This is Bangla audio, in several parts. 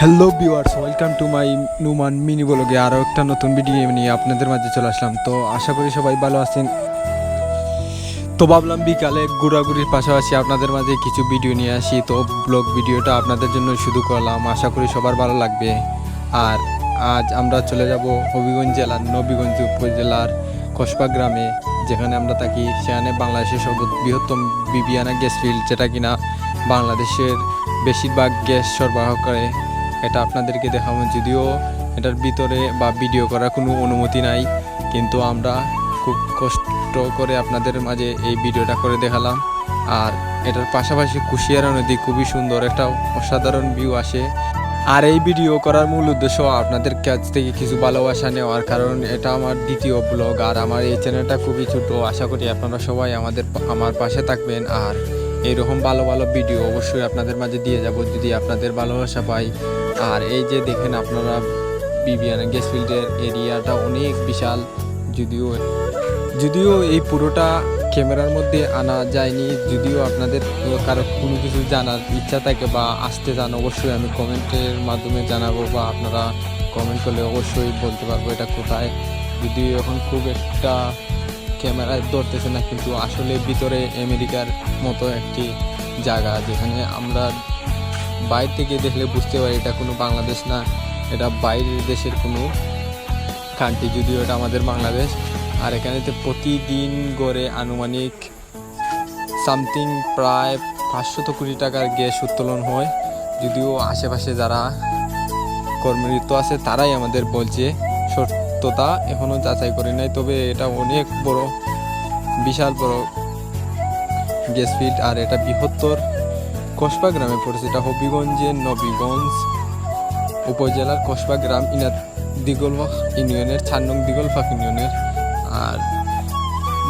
Hello viewers welcome to my Numan mini ব্লগে আরও একটা নতুন ভিডিও নিয়ে আপনাদের মাঝে চলে আসলাম। তো আশা করি সবাই ভালো আছেন। তো ভাবলাম বিকালে ঘোরাঘুরির পাশাপাশি আপনাদের মাঝে কিছু ভিডিও নিয়ে আসি। তো ব্লগ ভিডিওটা আপনাদের জন্য শুধু করলাম। আশা করি সবার ভালো লাগবে। আর আজ আমরা চলে যাব হবিগঞ্জ জেলার নবীগঞ্জ উপজেলার কসবা গ্রামে, যেখানে আমরা থাকি। সেখানে বাংলাদেশের সর্ববৃহত্তম বিবিয়ানা গ্যাস ফিল্ড, যেটা কিনা বাংলাদেশের বেশিরভাগ গ্যাস সরবরাহ করে। এটা আপনাদেরকে দেখাবো, যদিও এটার ভিতরে বা ভিডিও করার কোনো অনুমতি নাই, কিন্তু আমরা খুব কষ্ট করে আপনাদের মাঝে এই ভিডিওটা করে দেখালাম। আর এটার পাশাপাশি কুশিয়ারা নদী খুবই সুন্দর, একটা অসাধারণ ভিউ আসে। আর এই ভিডিও করার মূল উদ্দেশ্য আপনাদের কাছ থেকে কিছু ভালোবাসা নেওয়ার কারণ, এটা আমার দ্বিতীয় ব্লগ আর আমার এই চ্যানেলটা খুবই ছোট। আশা করি আপনারা সবাই আমাদের, আমার পাশে থাকবেন। আর এরকম ভালো ভালো ভিডিও অবশ্যই আপনাদের মাঝে দিয়ে যাব, যদি আপনাদের ভালোবাসা পাই। আর এই যে দেখেন আপনারা বিবিয়ানা গ্যাস ফিল্ডের এরিয়াটা অনেক বিশাল। যদিও যদিও এই পুরোটা ক্যামেরার মধ্যে আনা যায়নি, যদিও আপনাদের কারও কোনো কিছু জানার ইচ্ছা থাকে বা আসতে চান, অবশ্যই আমি কমেন্টের মাধ্যমে জানাব বা আপনারা কমেন্ট করলে অবশ্যই বলতে পারব এটা কোথায়। যদিও এখন খুব একটা ক্যামেরায় ধরতেছে না, কিন্তু আসলে ভিতরে আমেরিকার মতো একটি জায়গা যেখানে আমরা বাইরে থেকে দেখলে বুঝতে পারি এটা কোনো বাংলাদেশ না, এটা বাইরের দেশের কোনো কান্ট্রি যদিও এটা আমাদের বাংলাদেশ। আর এখানেতে প্রতিদিন গড়ে আনুমানিক সামথিং প্রায় পাঁচশত কোটি টাকার গ্যাস উত্তোলন হয়। যদিও আশেপাশে যারা কর্মরত আছে, তারাই আমাদের বলছে সত্যতা এখনও যাচাই করি নাই, তবে এটা অনেক বড়, বিশাল বড় গ্যাস ফিল্ড আর এটা বৃহত্তর কসবা গ্রামে পড়েছে। এটা হবিগঞ্জের নবীগঞ্জ উপজেলার কসবা গ্রাম ইনার দিগলফাক ইউনিয়নের চার নং দিগলফাক ইউনিয়নের। আর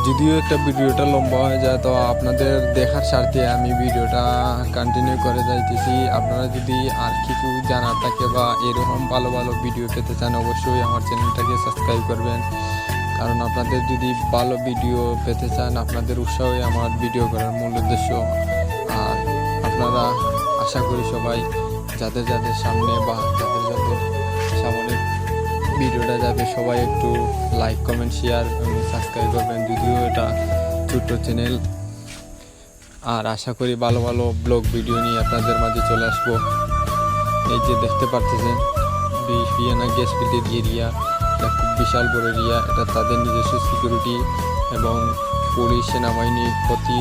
যদিও একটা ভিডিওটা লম্বা হয়ে যায়, তো আপনাদের দেখার স্বার্থে আমি ভিডিওটা কন্টিনিউ করে যাইতেছি। আপনারা যদি আর কিছু জানার থাকে বা এরকম ভালো ভালো ভিডিও পেতে চান, অবশ্যই আমার চ্যানেলটাকে সাবস্ক্রাইব করবেন। কারণ আপনাদের যদি ভালো ভিডিও পেতে চান, আপনাদের উৎসাহই আমার ভিডিও করার মূল উদ্দেশ্য। আর আপনারা আশা করি সবাই যাদের যাদের সামনে বা যাদের যাদের সামনে ভিডিওটা যাবে সবাই একটু লাইক কমেন্ট শেয়ার এবং সাবস্ক্রাইব করবেন, যদিও এটা ছোট্ট চ্যানেল আর আশা করি ভালো ভালো ব্লগ ভিডিও নিয়ে আপনাদের মাঝে চলে আসব। এই যে দেখতে পারতেছেন বিয়ানা গ্যাস ফিল্ডের এরিয়া এটা খুব বিশাল বড় এরিয়া এটা তাদের নিজস্ব সিকিউরিটি এবং পুলিশ, সেনাবাহিনী প্রতি